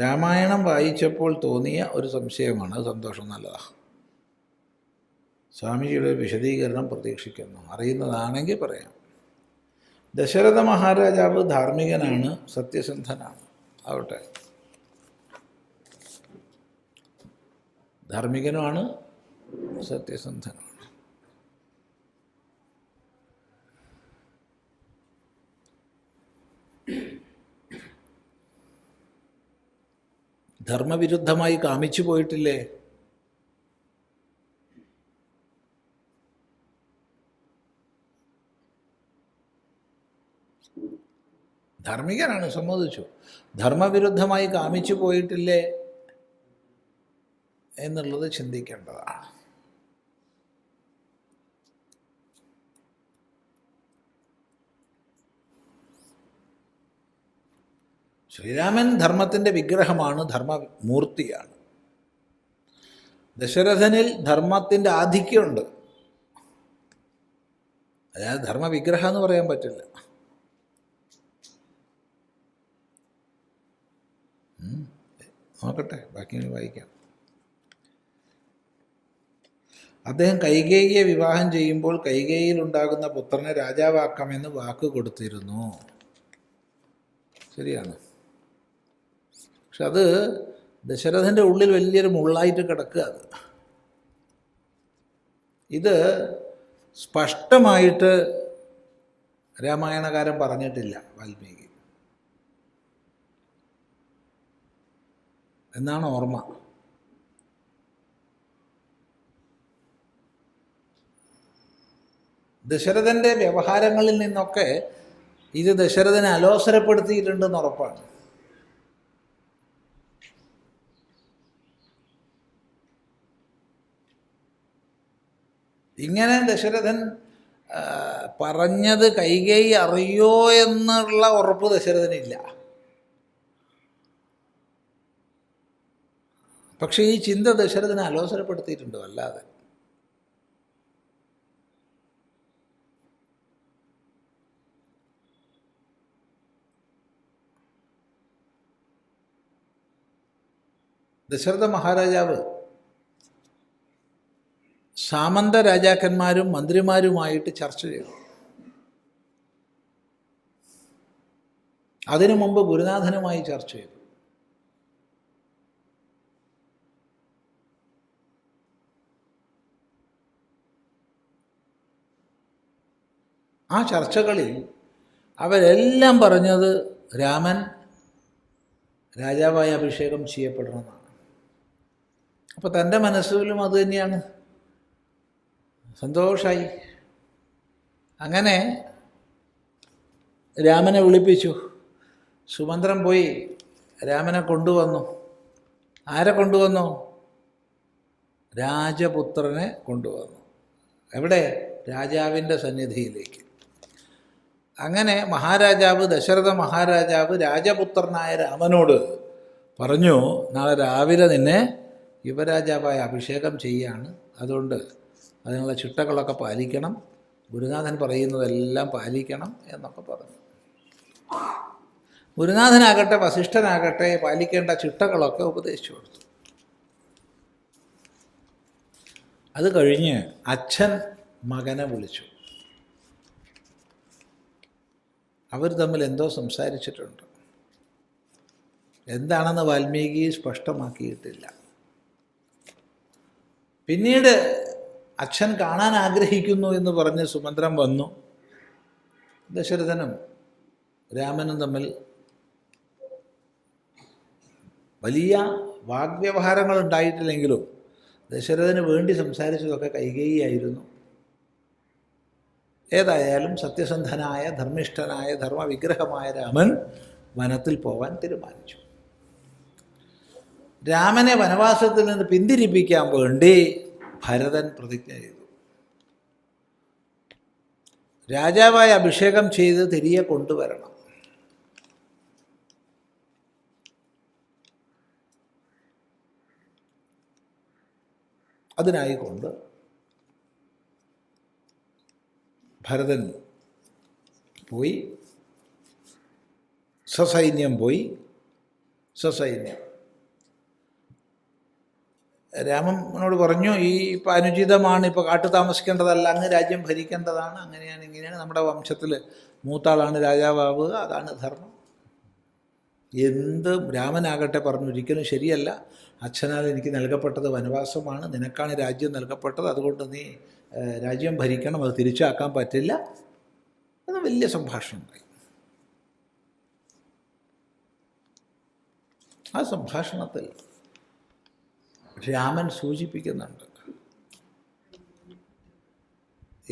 രാമായണം വായിച്ചപ്പോൾ തോന്നിയ ഒരു സംശയമാണ് സന്തോഷം നല്ലതാണ്. സ്വാമിജിയുടെ വിശദീകരണം പ്രതീക്ഷിക്കുന്നു. അറിയുന്നതാണെങ്കിൽ പറയാം. ദശരഥ മഹാരാജാവ് ധാർമ്മികനാണ് സത്യസന്ധനാണ്. ആവട്ടെ. ധാർമ്മികനുമാണ് സത്യസന്ധനാണ്. ധർമ്മവിരുദ്ധമായി കാമിച്ചു പോയിട്ടില്ലേ? ധാർമ്മികനാണ് സമ്മതിച്ചു. ധർമ്മവിരുദ്ധമായി കാമിച്ചു പോയിട്ടില്ലേ എന്നുള്ളത് ചിന്തിക്കേണ്ടതാണ്. ശ്രീരാമൻ ധർമ്മത്തിന്റെ വിഗ്രഹമാണ് ധർമ്മമൂർത്തിയാണ്. ദശരഥനിൽ ധർമ്മത്തിന്റെ ആധിക്യമുണ്ട്. അതായത് ധർമ്മവിഗ്രഹം എന്ന് പറയാൻ പറ്റില്ല. നോക്കട്ടെ ബാക്കി വായിക്കാം. അദ്ദേഹം കൈകേയിയെ വിവാഹം ചെയ്യുമ്പോൾ കൈകേയിൽ ഉണ്ടാകുന്ന പുത്രനെ രാജാവാക്കാമെന്ന് വാക്ക് കൊടുത്തിരുന്നു. ശരിയാണ്. പക്ഷെ അത് ദശരഥന്റെ ഉള്ളിൽ വലിയൊരു മുള്ളായിട്ട് കിടക്കുക അത്. ഇത് സ്പഷ്ടമായിട്ട് രാമായണകാരൻ പറഞ്ഞിട്ടില്ല വാൽമീകി. എന്നാണ് ഓർമ്മ. ദശരഥന്റെ വ്യവഹാരങ്ങളിൽ നിന്നൊക്കെ ഇത് ദശരഥനെ അലോസരപ്പെടുത്തിയിട്ടുണ്ടെന്ന് ഉറപ്പാണ്. ഇങ്ങനെ ദശരഥൻ പറഞ്ഞത് കൈകൈ അറിയോ എന്നുള്ള ഉറപ്പ് ദശരഥനില്ല. പക്ഷേ ഈ ചിന്ത ദശരഥനെ അലോസരപ്പെടുത്തിയിട്ടുണ്ട് അല്ലാതെ ദശരഥ മഹാരാജാവ് സാമന്ത രാജാക്കന്മാരും മന്ത്രിമാരുമായിട്ട് ചർച്ച ചെയ്തു. അതിനു മുമ്പ് ഗുരുനാഥനുമായി ചർച്ച ചെയ്തു. ആ ചർച്ചകളിൽ അവരെല്ലാം പറഞ്ഞത് രാമൻ രാജാവായി അഭിഷേകം ചെയ്യപ്പെടണമെന്നാണ്. അപ്പോൾ തന്റെ മനസ്സിലും അത് തന്നെയാണ്. സന്തോഷമായി അങ്ങനെ രാമനെ വിളിപ്പിച്ചു. സുമന്ത്രൻ പോയി രാമനെ കൊണ്ടുവന്നു. ആരെ കൊണ്ടുവന്നു? രാജപുത്രനെ കൊണ്ടുവന്നു. എവിടെ? രാജാവിന്റെ സന്നിധിയിലേക്ക്. അങ്ങനെ മഹാരാജാവ് ദശരഥ മഹാരാജാവ് രാജപുത്രനായ രാമനോട് പറഞ്ഞു നാളെ രാവിലെ നിന്നെ യുവരാജാവായ അഭിഷേകം ചെയ്യാണ്. അതുകൊണ്ട് അതിനുള്ള ചിട്ടകളൊക്കെ പാലിക്കണം. ഗുരുനാഥൻ പറയുന്നതെല്ലാം പാലിക്കണം എന്നൊക്കെ പറഞ്ഞു. ഗുരുനാഥനാകട്ടെ വസിഷ്ഠനാകട്ടെ പാലിക്കേണ്ട ചിട്ടകളൊക്കെ ഉപദേശിച്ചു കൊടുത്തു. അത് കഴിഞ്ഞ് അച്ഛൻ മകനെ വിളിച്ചു. അവർ തമ്മിൽ എന്തോ സംസാരിച്ചിട്ടുണ്ട്. എന്താണെന്ന് വാൽമീകി സ്പഷ്ടമാക്കിയിട്ടില്ല. പിന്നീട് അച്ഛൻ കാണാൻ ആഗ്രഹിക്കുന്നു എന്ന് പറഞ്ഞ് സുമന്ത്രൻ വന്നു. ദശരഥനും രാമനും തമ്മിൽ വലിയ വാഗ്വ്യവഹാരങ്ങൾ ഉണ്ടായിട്ടില്ലെങ്കിലും ദശരഥന് വേണ്ടി സംസാരിച്ചതൊക്കെ കൈകേയിയായിരുന്നു. ഏതായാലും സത്യസന്ധനായ ധർമ്മിഷ്ഠനായ ധർമ്മവിഗ്രഹമായ രാമൻ വനത്തിൽ പോവാൻ തീരുമാനിച്ചു. രാമനെ വനവാസത്തിൽ നിന്ന് പിന്തിരിപ്പിക്കാൻ വേണ്ടി ഭരതൻ പ്രതിജ്ഞ ചെയ്തു. രാജാവായി അഭിഷേകം ചെയ്ത് തിരികെ കൊണ്ടുവരണം. അതിനായിക്കൊണ്ട് ഭരതൻ പോയി സസൈന്യം പോയി സസൈന്യം രാമനോട് പറഞ്ഞു ഈ ഇപ്പം അനുചിതമാണ് ഇപ്പോൾ കാട്ടു താമസിക്കേണ്ടതല്ല അങ്ങ് രാജ്യം ഭരിക്കേണ്ടതാണ്. അങ്ങനെയാണ് ഇങ്ങനെയാണ് നമ്മുടെ വംശത്തിൽ മൂത്താളാണ് രാജാവാവുക അതാണ് ധർമ്മം. എന്ത് രാമനാകട്ടെ പറഞ്ഞു ഒരിക്കലും ശരിയല്ല. അച്ഛനാൽ എനിക്ക് നൽകപ്പെട്ടത് വനവാസമാണ് നിനക്കാണ് രാജ്യം നൽകപ്പെട്ടത് അതുകൊണ്ട് നീ രാജ്യം ഭരിക്കണം അത് തിരിച്ചാക്കാൻ പറ്റില്ല. എന്ന് വലിയ സംഭാഷണം ഉണ്ടായി. ആ സംഭാഷണത്തിൽ രാമൻ സൂചിപ്പിക്കുന്നുണ്ട്.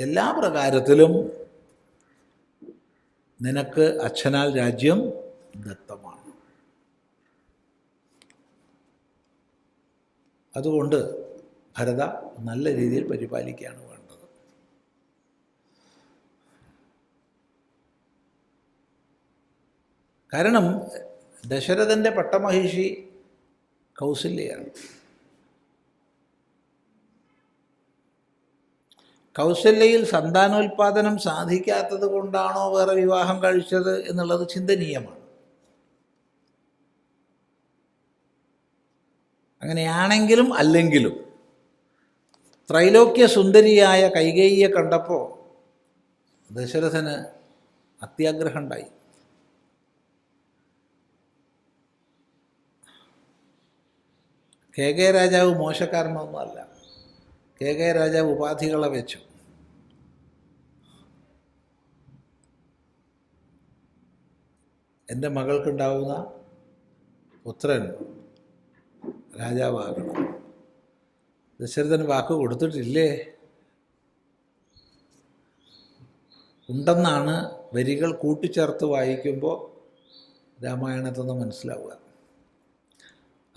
എല്ലാ പ്രകാരത്തിലും നിനക്ക് അച്ഛനാൽ രാജ്യം ദത്തമാണ്. അതുകൊണ്ട് ഭരത നല്ല രീതിയിൽ പരിപാലിക്കുകയാണ് വേണ്ടത്. കാരണം ദശരഥന്റെ പട്ടമഹിഷി കൗസല്യയാണ്. കൗസല്യയിൽ സന്താനോൽപാദനം സാധിക്കാത്തത് കൊണ്ടാണോ വേറെ വിവാഹം കഴിച്ചത് എന്നുള്ളത് ചിന്തനീയമാണ്. അങ്ങനെയാണെങ്കിലും അല്ലെങ്കിലും ത്രൈലോക്യ സുന്ദരിയായ കൈകേയിയെ കണ്ടപ്പോൾ ദശരഥന് അത്യാഗ്രഹം ഉണ്ടായി. കെ കെ രാജാവ് മോശക്കാരനൊന്നുമല്ല. കെ കെ രാജാവ് ഉപാധികളെ വെച്ചു. എന്റെ മകൾക്കുണ്ടാവുന്ന പുത്രൻ രാജാവാകണം. ദശരഥന് വാക്ക് കൊടുത്തിട്ടില്ലേ? ഉണ്ടെന്നാണ് വരികൾ കൂട്ടിച്ചേർത്ത് വായിക്കുമ്പോൾ രാമായണത്തിൽ മനസ്സിലാവുക.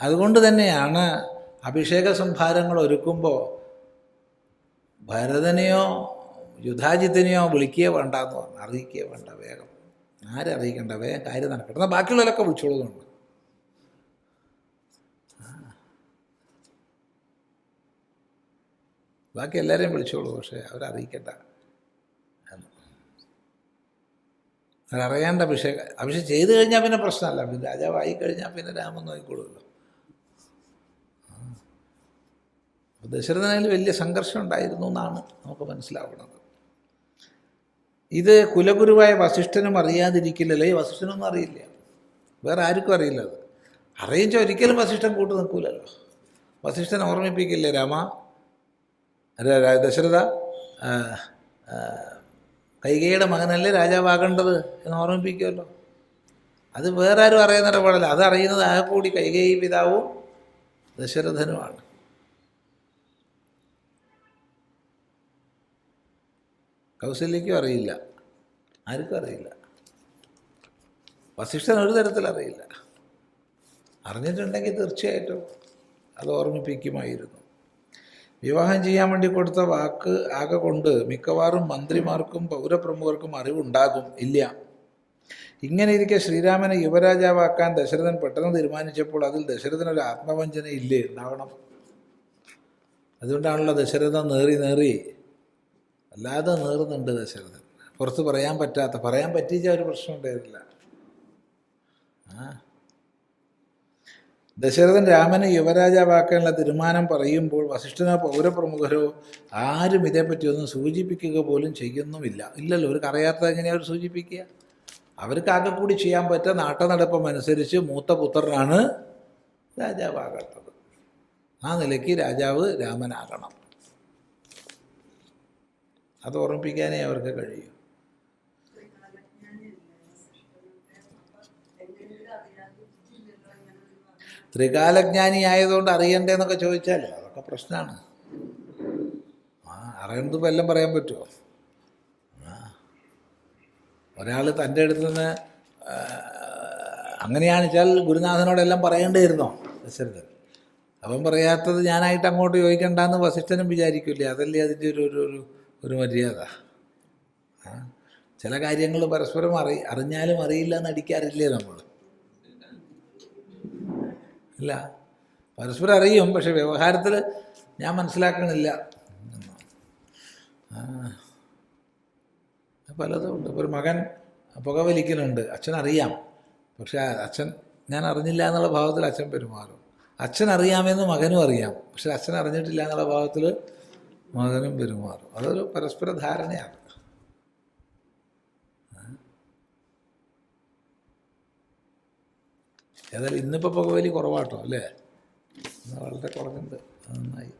അതുകൊണ്ട് തന്നെയാണ് അഭിഷേക സംഭാരങ്ങൾ ഒരുക്കുമ്പോൾ ഭരതനെയോ യുദ്ധാജിത്തിനെയോ വിളിക്കുകയോ വേണ്ട എന്ന് പറഞ്ഞു. അറിയിക്കുകയോ വേണ്ട വേഗം. ആരെ അറിയിക്കേണ്ട? വേഗം കാര്യം നടക്കട്ടെ. എന്നാൽ ബാക്കിയുള്ളവരൊക്കെ വിളിച്ചോളുന്നുണ്ട് ബാക്കി എല്ലാവരെയും വിളിച്ചോളൂ പക്ഷേ അവരറിയിക്കണ്ട. അവരറിയേണ്ട അഭിഷേകം അഭിഷേകം ചെയ്ത് കഴിഞ്ഞാൽ പിന്നെ പ്രശ്നമല്ല. പിന്നെ രാജാവായി കഴിഞ്ഞാൽ പിന്നെ രാമൻ നോക്കിക്കൊള്ളുമല്ലോ അപ്പോൾ വലിയ സംഘർഷം ഉണ്ടായിരുന്നു എന്നാണ് നമുക്ക് മനസ്സിലാവുന്നത്. ഇത് കുലഗുരുവായ വസിഷ്ഠനും അറിയാതിരിക്കില്ലല്ലേ. വസിഷ്ഠനൊന്നും അറിയില്ല. വേറെ ആർക്കും അറിയില്ല അത്. അറിയിച്ച ഒരിക്കലും വസിഷ്ഠൻ കൂട്ടു നിൽക്കൂലല്ലോ. വസിഷ്ഠൻ ഓർമ്മിപ്പിക്കില്ലേ രാമ ദശരഥ കൈകയുടെ മകനല്ലേ രാജാവാകേണ്ടത് എന്ന് ഓർമ്മിപ്പിക്കുമല്ലോ. അത് വേറെ ആരും അറിയുന്ന ഇടപാടല്ല. അത് അറിയുന്നത് ആകെ കൂടി കൈകേയി പിതാവും ദശരഥനുമാണ്. കൗസല്യയ്ക്കും അറിയില്ല. ആർക്കും അറിയില്ല. വസിഷ്ഠൻ ഒരു തരത്തിൽ അറിയില്ല. അറിഞ്ഞിട്ടുണ്ടെങ്കിൽ തീർച്ചയായിട്ടും അത് ഓർമ്മിപ്പിക്കുമായിരുന്നു. വിവാഹം ചെയ്യാൻ വേണ്ടി കൊടുത്ത വാക്ക് ആകെ കൊണ്ട് മിക്കവാറും മന്ത്രിമാർക്കും പൗരപ്രമുഖർക്കും അറിവുണ്ടാകും. ഇല്ല. ഇങ്ങനെ ഇരിക്കെ ശ്രീരാമനെ യുവരാജാവാക്കാൻ ദശരഥൻ പെട്ടെന്ന് തീരുമാനിച്ചപ്പോൾ അതിൽ ദശരഥനൊരു ആത്മവഞ്ചന ഇല്ലേ? ഉണ്ടാവണം. അതുകൊണ്ടാണല്ലോ ദശരഥൻ നേറി നേറി അല്ലാതെ നേറുന്നുണ്ട് ദശരഥൻ പുറത്ത് പറയാൻ പറ്റാത്ത പറയാൻ പറ്റിച്ച ഒരു പ്രശ്നം ഉണ്ടായിരുന്നില്ല ദശരഥൻ രാമനെ യുവരാജാവാക്കാനുള്ള തീരുമാനം പറയുമ്പോൾ വസിഷ്ഠനോ പൗരപ്രമുഖരോ ആരും ഇതേപ്പറ്റി ഒന്നും സൂചിപ്പിക്കുക പോലും ചെയ്യുന്നുമില്ല. ഇല്ലല്ലോ അവർക്ക് അറിയാത്തത് എങ്ങനെയാണ് അവർ സൂചിപ്പിക്കുക? അവർക്ക് ആകെ കൂടി ചെയ്യാൻ പറ്റുക നാട്ടനടപ്പം അനുസരിച്ച് മൂത്ത പുത്രനാണ് രാജാവാകേണ്ടത്. ആ നിലയ്ക്ക് രാജാവ് രാമനാകണം. അത് ഓർമ്മിപ്പിക്കാനേ അവർക്ക് കഴിയൂ. ത്രികാലജ്ഞാനി ആയതുകൊണ്ട് അറിയണ്ടേന്നൊക്കെ ചോദിച്ചാൽ അതൊക്കെ പ്രശ്നമാണ് ആ അറിയുന്നത് എല്ലാം പറയാൻ പറ്റുമോ ഒരാൾ തന്റെ അടുത്ത് നിന്ന് അങ്ങനെയാണ് വെച്ചാൽ ഗുരുനാഥനോടെല്ലാം പറയേണ്ടിയിരുന്നോ? ദശരഥൻ. അവൻ പറയാത്തത് ഞാനായിട്ട് അങ്ങോട്ട് ചോദിക്കണ്ടെന്ന് വസിഷ്ഠനും വിചാരിക്കില്ലേ? അതല്ലേ അതിന്റെ ഒരു ഒരു ഒരു മര്യാദ. ചില കാര്യങ്ങൾ പരസ്പരം അറി അറിഞ്ഞാലും അറിയില്ല എന്ന് അടിക്കാറില്ലേ നമ്മൾ? അല്ല പരസ്പരം അറിയും പക്ഷെ വ്യവഹാരത്തിൽ ഞാൻ മനസ്സിലാക്കണില്ല. പലതും ഉണ്ട്. ഒരു മകൻ പുക വലിക്കുന്നുണ്ട്. അച്ഛൻ അറിയാം. പക്ഷെ അച്ഛൻ ഞാൻ അറിഞ്ഞില്ല എന്നുള്ള ഭാവത്തിൽ അച്ഛൻ പെരുമാറും. അച്ഛൻ അറിയാമെന്ന് മകനും അറിയാം. പക്ഷെ അച്ഛൻ അറിഞ്ഞിട്ടില്ല എന്നുള്ള ഭാവത്തിൽ മകനും പെരുമാറും. അതൊരു പരസ്പര ധാരണയാണ്. ഏതായാലും ഇന്നിപ്പോൾ പുകവലി കുറവാട്ടോ അല്ലേ? വളരെ കുറഞ്ഞുണ്ട് നന്നായി.